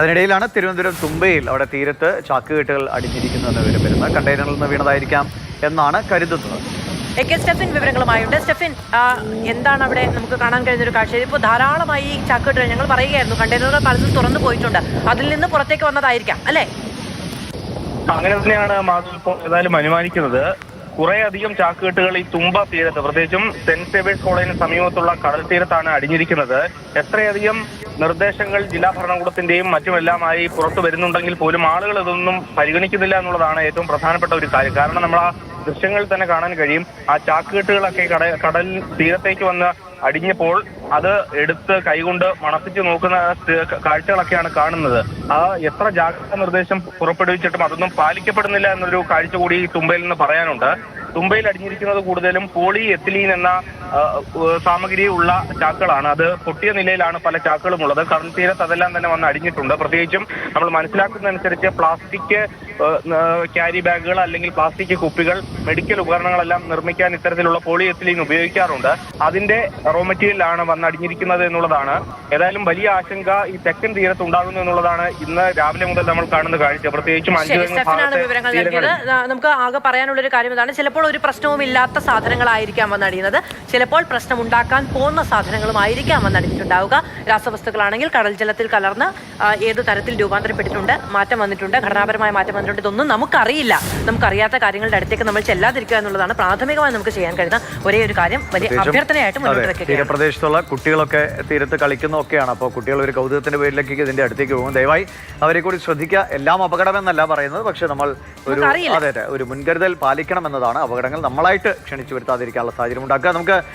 അതിനിടയിലാണ് തിരുവനന്തപുരം തുമ്പയിൽ അവിടെ തീരത്ത് ചാക്കുകെട്ടുകൾ അടിഞ്ഞിരിക്കുന്നുവെന്ന് വിവരം വരുന്നത്. കണ്ടെയ്നറിൽ നിന്ന് വീണതായിരിക്കാം എന്നാണ് കരുതുന്നത്. എ കെ സ്റ്റെഫിൻ വിവരങ്ങളുമായുണ്ട്. സ്റ്റെഫിൻ എന്താണ് അവിടെ നമുക്ക് കാണാൻ കഴിയുന്ന ഒരു കാഴ്ച? ഇപ്പോൾ ധാരാളമായി ഈ ചാക്കുകെട്ടുകൾ ഞങ്ങൾ പറയുകയായിരുന്നു. കണ്ടെയ്നറുകൾ പലതും തുറന്നു പോയിട്ടുണ്ട്. അതിൽ നിന്ന് പുറത്തേക്ക് വന്നതായിരിക്കാം. അല്ലേ? അങ്ങനെ തന്നെയാണ് മാധവ് ഇപ്പോൾ ഏതായാലും അനുമാനിക്കുന്നത്. കുറെ അധികം ചാക്കുകെട്ടുകൾ ഈ തുമ്പ തീരത്ത് പ്രത്യേകിച്ചും സെന്റ് സേവേഴ്സ് കോളേജിന് സമീപത്തുള്ള കടൽ തീരത്താണ് അടിഞ്ഞിരിക്കുന്നത്. എത്രയധികം നിർദ്ദേശങ്ങൾ ജില്ലാ ഭരണകൂടത്തിന്റെയും മറ്റുമെല്ലാമായി പുറത്തു വരുന്നുണ്ടെങ്കിൽ പോലും ആളുകൾ ഇതൊന്നും പരിഗണിക്കുന്നില്ല എന്നുള്ളതാണ് ഏറ്റവും പ്രധാനപ്പെട്ട ഒരു കാര്യം. കാരണം നമ്മൾ ആ ദൃശ്യങ്ങളിൽ തന്നെ കാണാൻ കഴിയും. ആ ചാക്കുകെട്ടുകളൊക്കെ കട കടൽ തീരത്തേക്ക് വന്ന് അടിഞ്ഞപ്പോൾ അത് എടുത്ത് കൈകൊണ്ട് മണപ്പിച്ച് നോക്കുന്ന കാഴ്ചകളൊക്കെയാണ് കാണുന്നത്. ആ എത്ര ജാഗ്രതാ നിർദ്ദേശം പുറപ്പെടുവിച്ചിട്ടും അതൊന്നും പാലിക്കപ്പെടുന്നില്ല എന്നൊരു കാഴ്ച കൂടി തുമ്പയിൽ നിന്ന് പറയാനുണ്ട്. തുമ്പയിൽ അടിഞ്ഞിരിക്കുന്നത് കൂടുതലും പോളി എത്തിലീൻ എന്ന സാമഗ്രി ഉള്ള ചാക്കുകളാണ്. അത് പൊട്ടിയ നിലയിലാണ് പല ചാക്കുകളും ഉള്ളത് കടൽ തീരത്ത് അതെല്ലാം തന്നെ വന്ന് അടിഞ്ഞിട്ടുണ്ട്. പ്രത്യേകിച്ചും നമ്മൾ മനസ്സിലാക്കുന്നതനുസരിച്ച് പ്ലാസ്റ്റിക് ക്യാരി ബാഗുകൾ അല്ലെങ്കിൽ പ്ലാസ്റ്റിക് കുപ്പികൾ മെഡിക്കൽ ഉപകരണങ്ങളെല്ലാം നിർമ്മിക്കാൻ ഇത്തരത്തിലുള്ള പോളി എത്തിലീൻ ഉപയോഗിക്കാറുണ്ട്. അതിന്റെ റോ മെറ്റീരിയലാണ് വന്ന് അടിഞ്ഞിരിക്കുന്നത് എന്നുള്ളതാണ്. ഏതായാലും വലിയ ആശങ്ക ഈ തെക്കൻ തീരത്ത് ഉണ്ടാകുന്നു എന്നുള്ളതാണ് ഇന്ന് രാവിലെ മുതൽ നമ്മൾ കാണുന്ന കാഴ്ച. പ്രത്യേകിച്ചും അഞ്ചു നമുക്ക് ആകെ പറയാനുള്ള ഒരു കാര്യം ഇതാണ്. ചിലപ്പോൾ ഒരു പ്രശ്നവും ഇല്ലാത്ത സാധനങ്ങളായിരിക്കാം വന്നടിയുന്നത്. ചിലപ്പോൾ പ്രശ്നം ഉണ്ടാക്കാൻ പോകുന്ന സാധനങ്ങളും ആയിരിക്കാം വന്നടിഞ്ഞിട്ടുണ്ടാവുക. രാസവസ്തുക്കളാണെങ്കിൽ കടൽ ജലത്തിൽ കലർന്ന് ഏത് തരത്തിൽ രൂപാന്തരപ്പെട്ടിട്ടുണ്ട് മാറ്റം വന്നിട്ടുണ്ട് ഘടനാപരമായ മാറ്റം വന്നിട്ടുണ്ട് ഇതൊന്നും നമുക്കറിയില്ല. നമുക്കറിയാത്ത കാര്യങ്ങളുടെ അടുത്തേക്ക് നമ്മൾ ചെല്ലാതിരിക്കുക എന്നുള്ളതാണ് പ്രാഥമികമായി നമുക്ക് ചെയ്യാൻ കഴിയുന്ന ഒരേ ഒരു കാര്യം. വലിയ അഭ്യർത്ഥനയായിട്ട് മുന്നോട്ട് അതെ, വെക്കുകയാണ്. തീരപ്രദേശത്തുള്ള കുട്ടികളൊക്കെ തീരത്ത് കളിക്കുന്നൊക്കെയാണ്. അപ്പോൾ കുട്ടികൾ ഒരു കൗതുകത്തിന്റെ പേരിലേക്ക് ഇതിന്റെ അടുത്തേക്ക് പോകും. ദയവായി അവരെ കൂടി ശ്രദ്ധിക്കുക. എല്ലാം അപകടമെന്നല്ല പറയുന്നത്. പക്ഷെ നമ്മൾ ഒരു അതെ ഒരു മുൻകരുതൽ പാലിക്കണം എന്നതാണ് അപകടങ്ങൾ നമ്മളായിട്ട് ക്ഷണിച്ചു വരുത്താതിരിക്കാനുള്ള സാഹചര്യം ഉണ്ടാക്കുക. നമുക്ക്